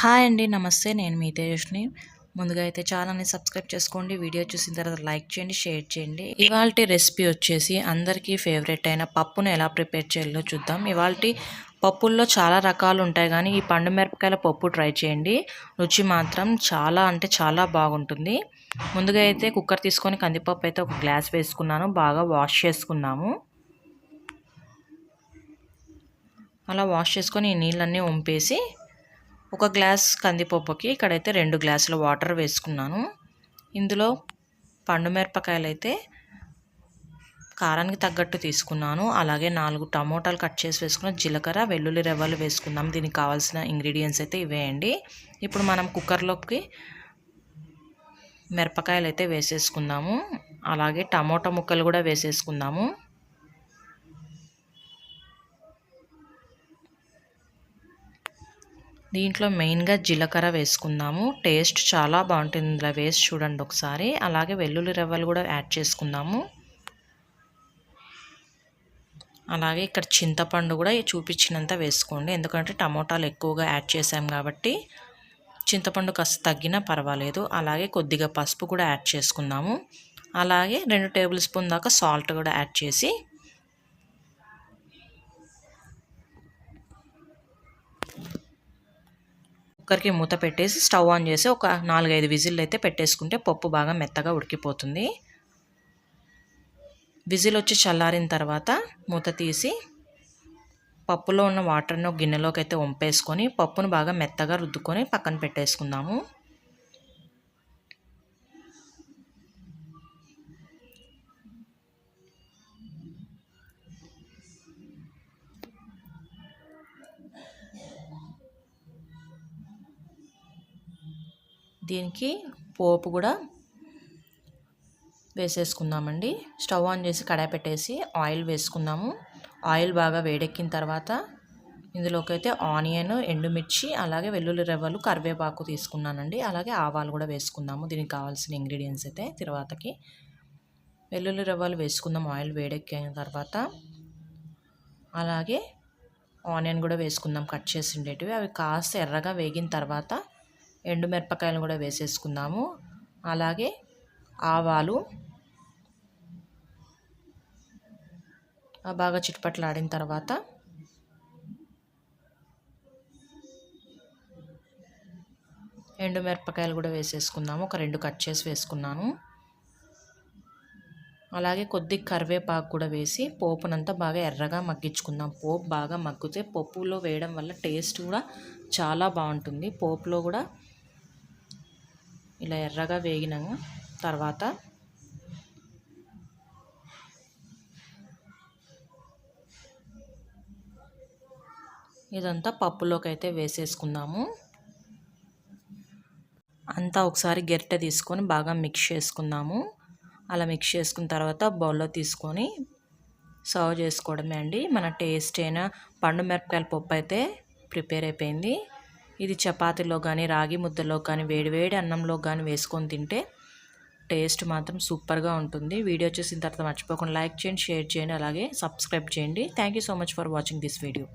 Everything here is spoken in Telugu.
హాయ్ అండి నమస్తే. నేను మీ తేజస్ని ముందుగా అయితే ఛానల్ని సబ్స్క్రైబ్ చేసుకోండి వీడియో చూసిన తర్వాత లైక్ చేయండి షేర్ చేయండి. ఇవాళ రెసిపీ వచ్చేసి అందరికీ ఫేవరెట్ అయిన పప్పును ఎలా ప్రిపేర్ చేయాలో చూద్దాం. ఇవాళ పప్పుల్లో చాలా రకాలు ఉంటాయి కానీ ఈ పండు మిరపకాయల పప్పు ట్రై చేయండి. రుచి మాత్రం చాలా అంటే చాలా బాగుంటుంది. ముందుగా అయితే కుక్కర్ తీసుకొని కందిపప్పు అయితే ఒక గ్లాస్ వేసుకున్నాను బాగా వాష్ చేసుకున్నాము. అలా వాష్ చేసుకొని ఈ నీళ్ళన్నీ వంపేసి ఒక గ్లాస్ కందిపప్పుకి ఇక్కడైతే రెండు గ్లాసుల వాటర్ వేసుకున్నాను. ఇందులో పండు మిరపకాయలు అయితే కారానికి తగ్గట్టు తీసుకున్నాను. అలాగే నాలుగు టమోటాలు కట్ చేసి వేసుకున్న జీలకర్ర వెల్లుల్లి రెవ్వలు వేసుకుందాం దీనికి కావాల్సిన ఇంగ్రీడియంట్స్ అయితే ఇవేయండి ఇప్పుడు మనం కుక్కర్లోకి మిరపకాయలు అయితే వేసేసుకుందాము. అలాగే టమోటా ముక్కలు కూడా వేసేసుకుందాము. దీంట్లో మెయిన్గా జీలకర్ర వేసుకుందాము. టేస్ట్ చాలా బాగుంటుంది ఇందులో. వేసి చూడండి ఒకసారి. అలాగే వెల్లుల్లి రవ్వలు కూడా యాడ్ చేసుకుందాము. అలాగే ఇక్కడ చింతపండు కూడా చూపించినంత వేసుకోండి. ఎందుకంటే టమోటాలు ఎక్కువగా యాడ్ చేసాం కాబట్టి చింతపండు కాస్త తగ్గినా పర్వాలేదు. అలాగే కొద్దిగా పసుపు కూడా యాడ్ చేసుకుందాము. అలాగే రెండు టేబుల్ స్పూన్ దాకా సాల్ట్ కూడా యాడ్ చేసి కుక్కర్కి మూత పెట్టేసి స్టవ్ ఆన్ చేసి ఒక నాలుగైదు విజిల్ అయితే పెట్టేసుకుంటే పప్పు బాగా మెత్తగా ఉడికిపోతుంది. విజిల్ వచ్చి చల్లారిన తర్వాత మూత తీసి పప్పులో ఉన్న వాటర్ని ఒక గిన్నెలోకి అయితే వంపేసుకొని పప్పును బాగా మెత్తగా రుద్దుకొని పక్కన పెట్టేసుకుందాము. దీనికి పోపు కూడా వేసేసుకుందామండి. స్టవ్ ఆన్ చేసి కడాయి పెట్టేసి ఆయిల్ వేసుకుందాము. ఆయిల్ బాగా వేడెక్కిన తర్వాత ఇందులోకి అయితే ఆనియన్ ఎండుమిర్చి అలాగే వెల్లుల్లి రెవ్వలు కరివేపాకు తీసుకున్నానండి. అలాగే ఆవాలు కూడా వేసుకుందాము. దీనికి కావాల్సిన ఇంగ్రీడియంట్స్ అయితే తర్వాతకి. వెల్లుల్లి రెవ్వలు వేసుకుందాం. ఆయిల్ వేడెక్కిన తర్వాత అలాగే ఆనియన్ కూడా వేసుకుందాం. కట్ చేసి ఉండేటివి. అవి కాస్త ఎర్రగా వేగిన తర్వాత ఎండుమిరపకాయలు కూడా వేసేసుకుందాము. అలాగే ఆవాలు. బాగా చిట్పట్లాడిన తర్వాత ఎండు మిరపకాయలు కూడా వేసేసుకుందాము. ఒక రెండు కట్ చేసి వేసుకున్నాను. అలాగే కొద్ది కరివేపాకు కూడా వేసి పోపునంతా బాగా ఎర్రగా మగ్గించుకుందాం. పోపు బాగా మగ్గితే పప్పులో వేయడం వల్ల టేస్ట్ కూడా చాలా బాగుంటుంది. పోపులో కూడా ఇలా ఎర్రగా వేగిన తర్వాత ఇదంతా పప్పులోకి అయితే వేసేసుకుందాము. అంతా ఒకసారి గెరిటె తీసుకొని బాగా మిక్స్ చేసుకుందాము. అలా మిక్స్ చేసుకున్న తర్వాత బౌల్లో తీసుకొని సర్వ్ చేసుకోవడమే అండి. మన టేస్ట్ అయిన పండు మిరపకాయల పప్పు అయితే ప్రిపేర్ అయిపోయింది. ఇది చపాతీలో కానీ రాగి ముద్దలో కానీ వేడివేడి అన్నంలో కానీ వేసుకొని తింటే టేస్ట్ మాత్రం సూపర్గా ఉంటుంది. వీడియో చూసిన తర్వాత మర్చిపోకుండా లైక్ చేయండి షేర్ చేయండి అలాగే సబ్స్క్రైబ్ చేయండి. Thank you so much for watching this video